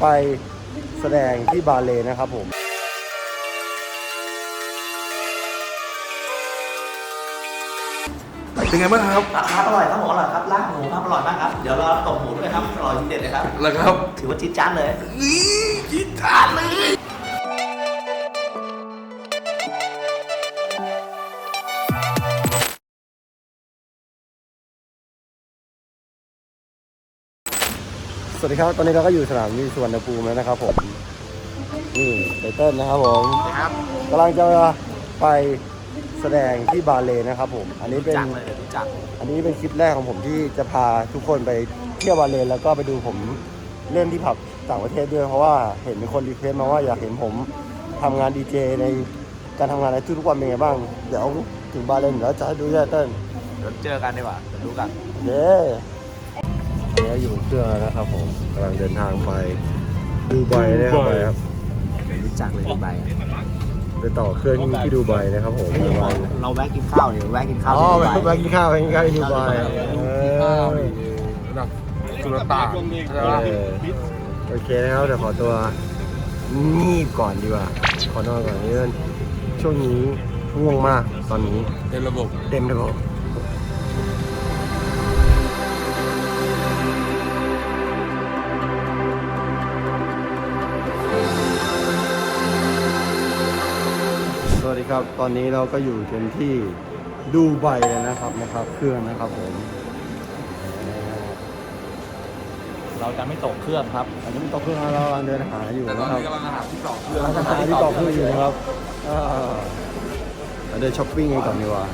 ไปแสดงที่บาเลนะครับผมเป็นไงบ้างครับ ครับอร่อยครับผมอร่อยครับลาบหมูครับอร่อยมากครับ เดี๋ยวเราตบหมูด้วยครับอร่อยจริงเด็ดเลยครับแล้วครับ ถือว่าจี๊ดจ้านเลยนี่จิตทานเลย วัสดีครับ ตอนนี้เราก็อยู่สนามบินสุวรรณภูมิแล้วนะครับผม นี่ไตเติ้ลนะครับผมครับกำลังจะไปแสดงที่บาเลนะครับผม อันนี้เป็น จักเลยรู้จักอันนี้เป็นคลิปแรกของผมที่จะพาทุกคนไปเที่ยวบาเลนแล้วก็ไปดูผมเล่นที่ผับต่างประเทศด้วยเพราะว่าเห็นมีคนรีเควสต์มาว่าอยากเห็นผมทำงานดีเจในการทำงานในทุกๆวันเป็นไงบ้าง เดี๋ยวถึงบาเลนเดี๋ยวจะให้ดูแย่เติ้ลเดี๋ยวเจอกันดีกว่าเดี๋ยวรู้กัน เย้ ตอนนี้อยู่บนเครื่องแล้วนะครับผมกำลังเดินทางไปดูไบนะครับไปครับรู้จักเลยดูใบไปต่อเครื่องที่ที่ดูไบนะครับผมดูไบเราแวะกินข้าวเดี๋ยวแวะกินข้าวอ๋อที่ไปดูใบไปกินข้าวไปกินข้าวที่ดูไบเออระดับสุรต่านใช่ปะเออโอเคนะครับเดี๋ยวขอตัวงีบก่อนดีกว่า ขอนอนก่อนนี่มันช่วงนี้ง่วงมากตอนนี้เป็นระบบ เต็มระบบ ครับ ตอนนี้เราก็อยู่กันที่ดูไบแล้วนะครับนะครับ เครื่องนะครับผม เราจะไม่ตกเครื่องครับอันนี้มันต่อเครื่องแล้วเรากำลังเดินหาอยู่แต่ตอนนะครับนี้กำลังหาที่ต่อเครื่องร้านอาหารที่ต่อเครื่องอยู่นะครับอ่าเราเดินช้อปปิ้งกันก่อนดีกว่า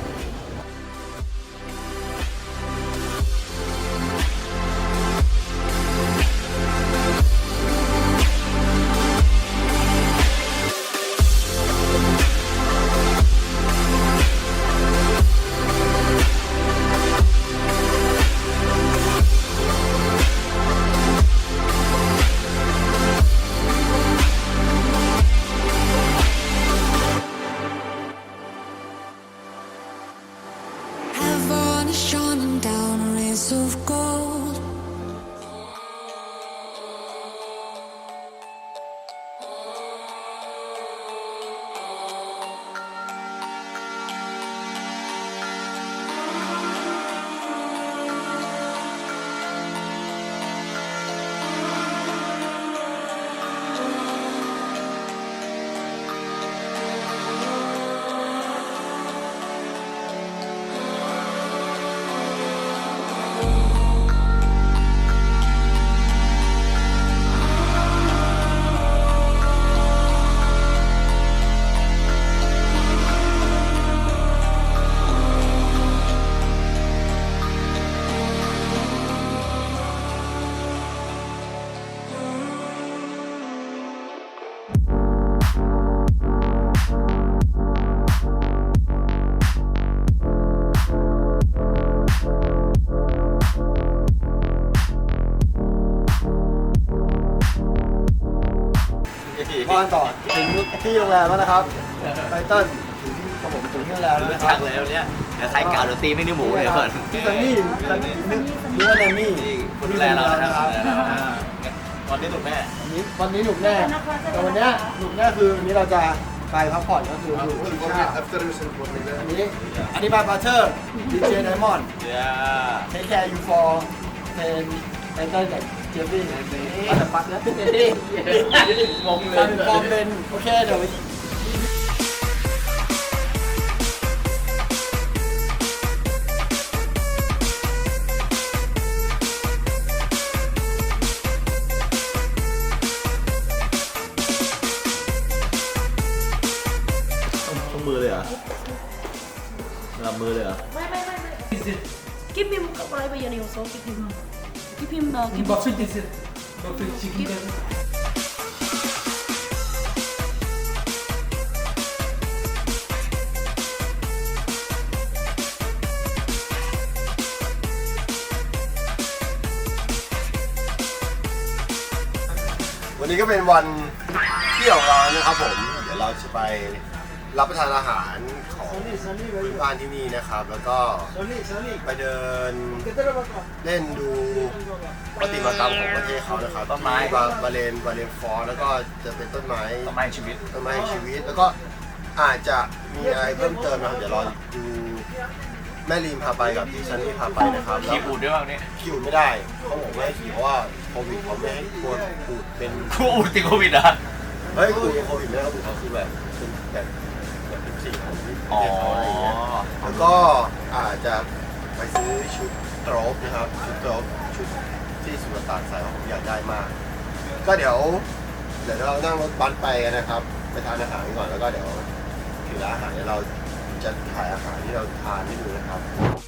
ที่โรงแรมแล้วนะครับไตเติ้ลถึงที่ครับผมถึงที่โรงแรมแล้วรู้นะคจัรักบเลยวันเนี้ยเดี๋ยวใครเก่าเดี๋ยวตีไม่นิ้วหมูเลยเพื่อนที่ซันนี่ซันนี่นึกนึกว่าแนนนี่ที่คนดูแลเรานะครับวันนี้ถูกแม่ วันนี้วันนี้หนุกแน่แต่วันเนี้ยหนุกแน่คือวันนี้เราจะไปพักผ่อนก็คืออยู่ที่ชาอันนี้อันนี้มาบัตเตอร์ดีเจไดมอนด์เดี๋ยวเทคแคร์ยูฟอร์เทน ไตเติ้ลกับเจฟฟี่ปัตตปัตแล้วเจฟฟี่งงเลยฟอร์มเป็นโอเคเดี๋ยวต้องมือเลยเหรอสลับมือเลยเหรอ ไม่ไม่ไม่ไม่ Give him whatever your name so give him give him uh, give Buffet dessert. Buffet chicken Give- curry. วันนี้ก็เป็นวันเที่ยวของเรานะครับผม เดี๋ยวเราจะไป รับประทานอาหารของพื้นบ้านที่นี่นะครับ แล้วก็ไปเดินเล่นดูปฏิมากรรมของประเทศเขานะครับต้นไม้ที่บาบาเลนบาเลนฟอร์แล้วก็จะเป็นต้นไม้ต้นไม้ชีวิต ต้นไม้แห่งชีวิต แล้วก็อาจจะมีอะไรเพิ่มเติมนะครับเดี๋ยวรอดูแม่ลีมพาไปกับพี่ชันนี่พาไปนะครับแล้ว ขี่อูดด้วยบ้างเนี่ยขี่อูดไม่ได้เขาบอกไม่ให้ขี่เพราะว่าโควิดเขาไม่ให้กลัวอูดเป็นคู่อูดติดโควิดเหรอะ เฮ้ยอูดเป็นโควิดไม่ได้อูดเขาคือแบบเป็นแบบแบบเป็น สิ่งของประเทศอ๋อเขาอะไรอย่างเงี้ยแล้วก็อาจจะไปซื้อชุดโตรบนะครับ ชุดโตรบชุดที่สุลต่านใส่เพราะผมอยากได้มาก ก็เดี๋ยว เดี๋ยวเรานั่งรถบัสไปกันนะครับ ไปทานอาหารก่อนแล้วก็เดี๋ยวถึงร้านอาหารเดี๋ยวเราจะถ่ายอาหารที่เราทานให้ดูนะครับ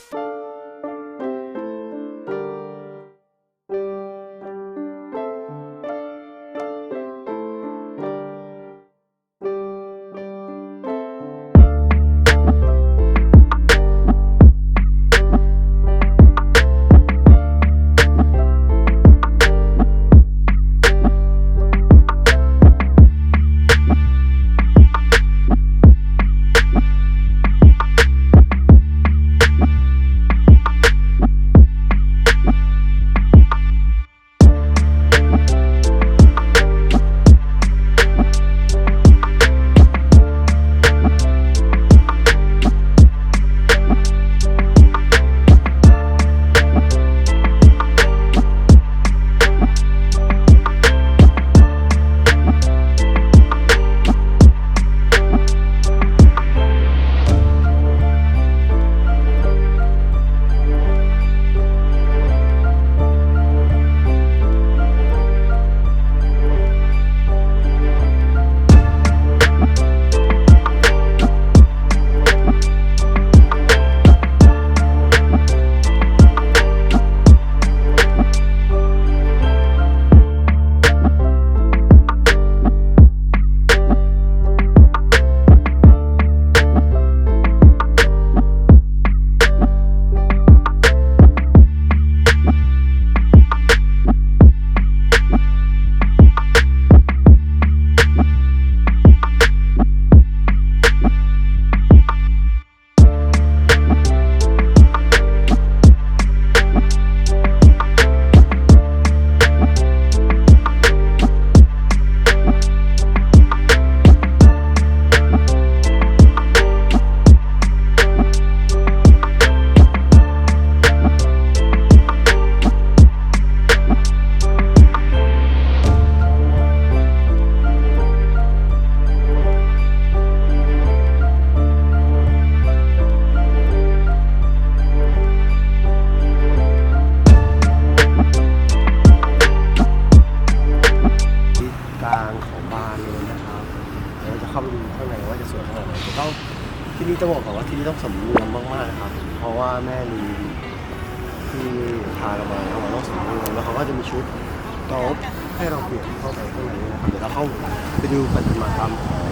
ดูปฏิมากรรมของ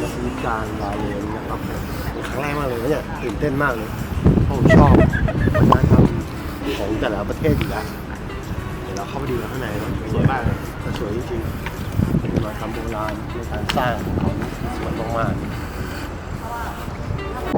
มัสยิดกางวาเลนนะครับเป็นครั้งแรกมากเลยนะเนี่ยตื่นเต้นมากเลยเพราะผมชอบวัฒนธรรมของแต่ละประเทศอยู่แล้วเดี๋ยวเราเข้าไปดูข้างในนะสวยมากนะแต่สวยจริงๆปฏิมากรรมโบราณในการสร้างของเขาสวยมากๆ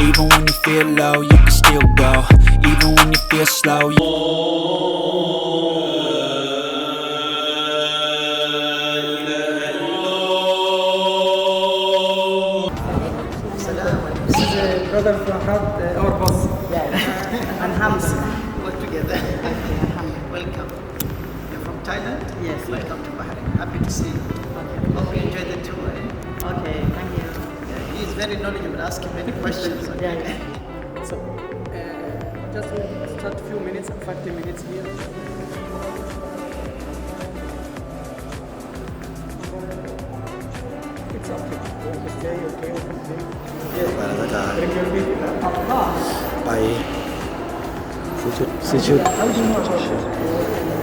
even when you feel low, you can still go. Even when you feel slow, you This is a brother Farhad, uh, our boss. and Hamza. Like to together. Welcome. You're from Thailand? Yes. Welcome to Bahrain. Happy to see you. Okay. Hope you enjoy the tour. eh? Okay, thank you Yeah, he is very knowledgeable. Ask him many questions. Okay? So, uh, just start a few minutes, 50 minutes here. It's okay. Okay, okay, okay. ไปแล้วก็จะไปซื้อชุดซื้อชุดเพรา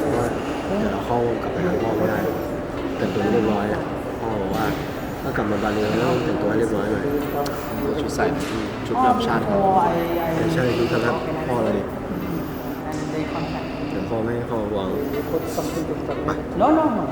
ะว่าเดี๋ยวเราเข้ากลับไปหาพ่อไม่ได้แต่งตัวไม่เรียบร้อยอะพ่อบอกว่า ถ้ากลับมาบาลีแล้วต้องแต่งตัวให้เรียบร้อยหน่อยชุดใส่ชุดประจำชาติครับไม่ใช่ชุดคณะพ่อเลย And they contact. เดี๋ยวพ่อไม่ให้พ่อวาง No, no, no.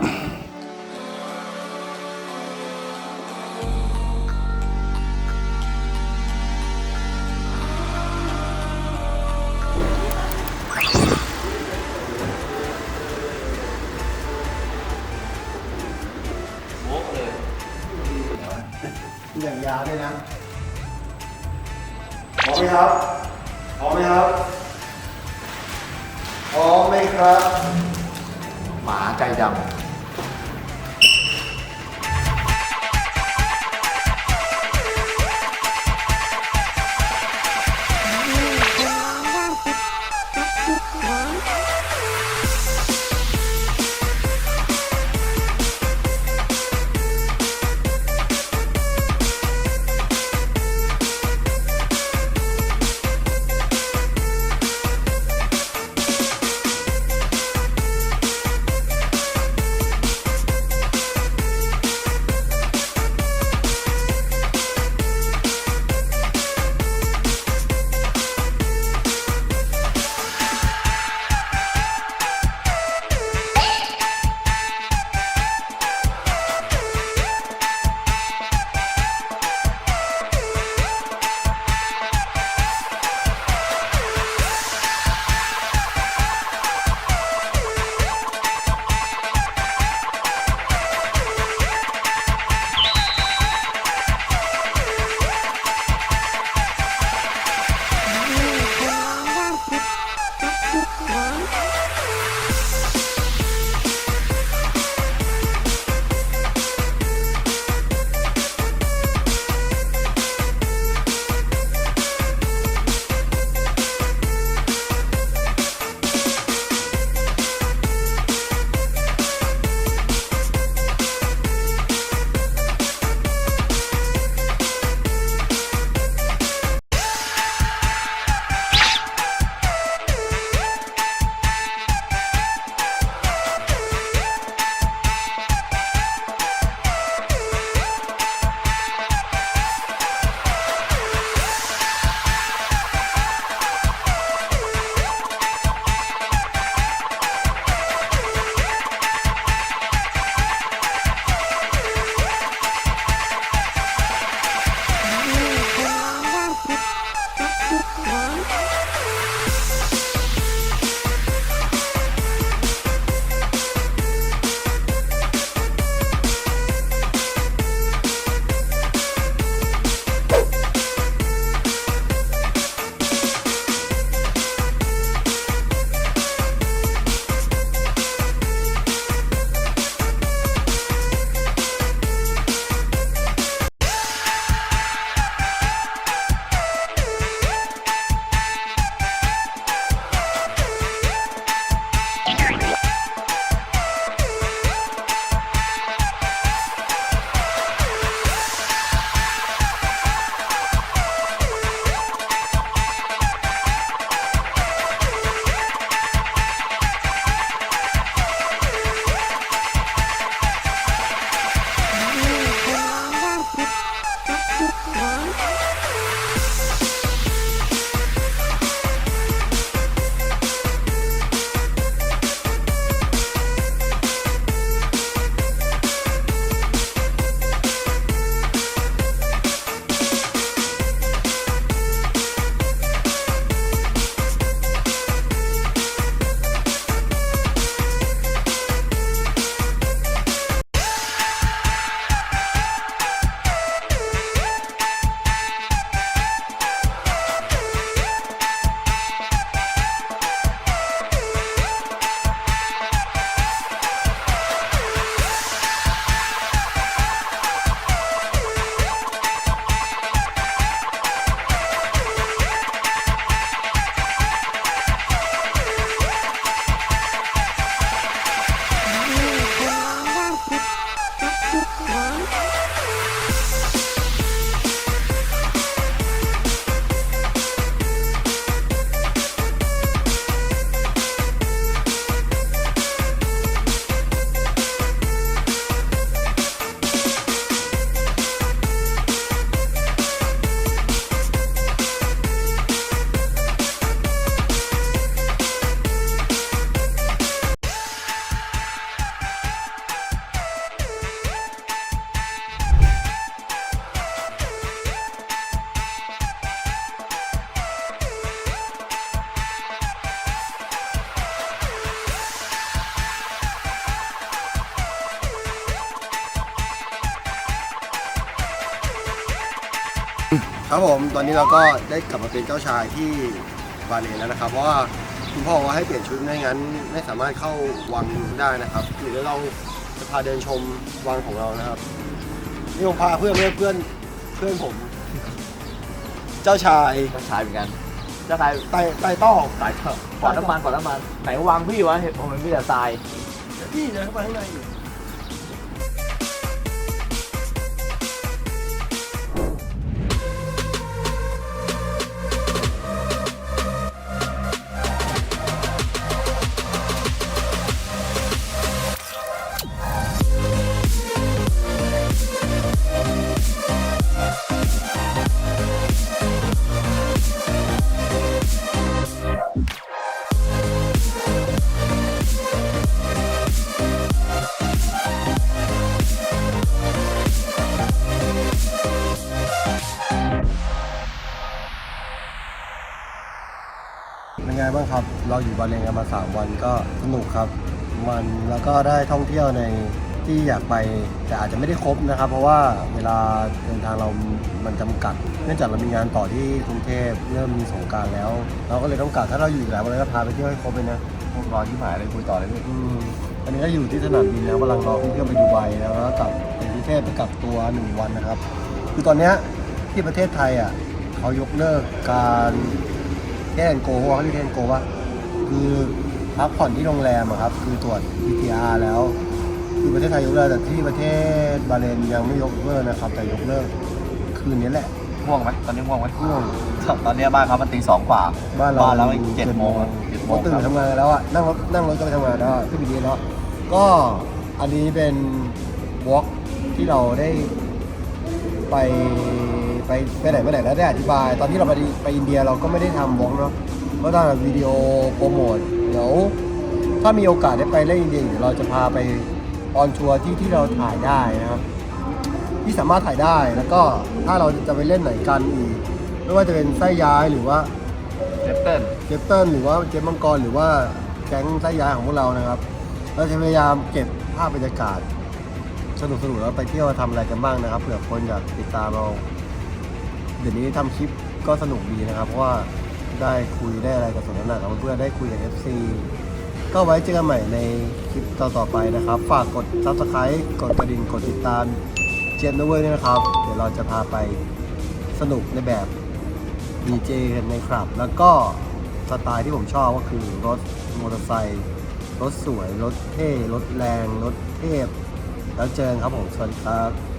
ครับผมตอนนี้เราก็ได้กลับมาเป็นเจ้าชายที่บาเลนแล้วนะครับ เพราะว่าคุณพ่อว่าให้เปลี่ยนชุดไม่งั้น ไม่สามารถเข้าวังได้นะครับเดี๋ยวเราจะพาเดินชมวังของเรานะครับนี่ผมพาเพื่อนเพื่อนเพื่อนเพื่อนผม เจ้าชายเจ้าชายเหมือนกันเจ้าชายไต่ไต่ต้องสายเถอะปอดน้ำมันปอดน้ำมันไหนวางพี่วะเห็นผมมันมีแต่ทราย พี่เดินเข้าไปข้างในอยู่ 3 วันก็สนุกครับ มันแล้วก็ได้ท่องเที่ยวในที่อยากไปแต่อาจจะไม่ได้ครบนะครับ เพราะว่าเวลาเดินทางเรามันจำกัด เนื่องจากเรามีงานต่อที่กรุงเทพเริ่มมีสงกรารแล้ว เราก็เลยต้องกะถ้าเราอยู่อีกหลายวันเราก็พาไปเที่ยวให้ครบเลยนะพวกรอที่หมายเลยคุยต่อเลยพี่อืมอันนี้ก็อยู่ที่สนามบินแล้วกำลังรอเพื่อนๆไปดูไบแล้วก็กลับไปกรุงเทพไปกลับตัวหนึ่งวันนะครับ คือตอนเนี้ยที่ประเทศไทยอะเขายกเลิกการแก้งโกว่าเขาเรียกแก้งโกว่า คือพักผ่อนที่โรงแรมอะครับ คือตรวจ PCR แล้ว คือประเทศไทยยกเลิกแต่ที่ประเทศบาเลนยังไม่ยกเลิกนะครับ แต่ยกเลิกคืนนี้แหละ ง่วงไหมตอนนี้ง่วงไหมง่วงตอนนี้บ้านเขามันตีสองกว่าบ้านเราแล้วอีกเจ็ดโมงแล้วเจ็ดโมเขางตื่คนรับทำงานกันแล้วอะนั่งรถนั่งรถก็ไปทำงานแล้วอะขึ้นบีดีแล้วก็อันนี้เป็นวอล์กที่เราได้ไปไปไปไหนมาไหนแล้วได้อธิบาย ตอนที่เราไปไปอินเดียเราก็ไม่ได้ทำวอล์กเนาะ ก็ทำวิดีโอโปรโมทเดี๋ยวถ้ามีโอกาสได้ไปเล่นอินเดียเดี๋ยวเราจะพาไปออนทัวร์ที่ที่เราถ่ายได้นะครับ ที่สามารถถ่ายได้แล้วก็ถ้าเราจะไปเล่นไหนกันอีกไม่ว่าจะเป็นไส้ย้ายหรือว่าเจฟเติ้ลเจฟเติ้ลหรือว่าเจฟมังกรหรือว่าแก๊งไส้ย้ายของพวกเรานะครับ เราจะพยายามเก็บภาพบรรยากาศสนุกสนุกๆแล้วไปเที่ยวทำอะไรกันบ้างนะครับเผื่อคนอยากติดตามเราเดี๋ยวนี้ทำคลิปก็สนุกดีนะครับ เพราะว่า ได้คุยได้อะไรกับสนทนากับเพื่อนได้คุยกับ FC ก็ไว้เจอกันใหม่ในคลิปต่อๆไปนะครับ ฝากกด subscribe กดกระดิ่งกดติดตามเจมส์ด้วยนะครับ เดี๋ยวเราจะพาไปสนุกในแบบดีเจกันในคลับ แล้วก็สไตล์ที่ผมชอบก็คือรถมอเตอร์ไซค์รถสวย รถเท่ รถแรง รถเทพ แล้วเจอกันครับผมสวัสดีครับ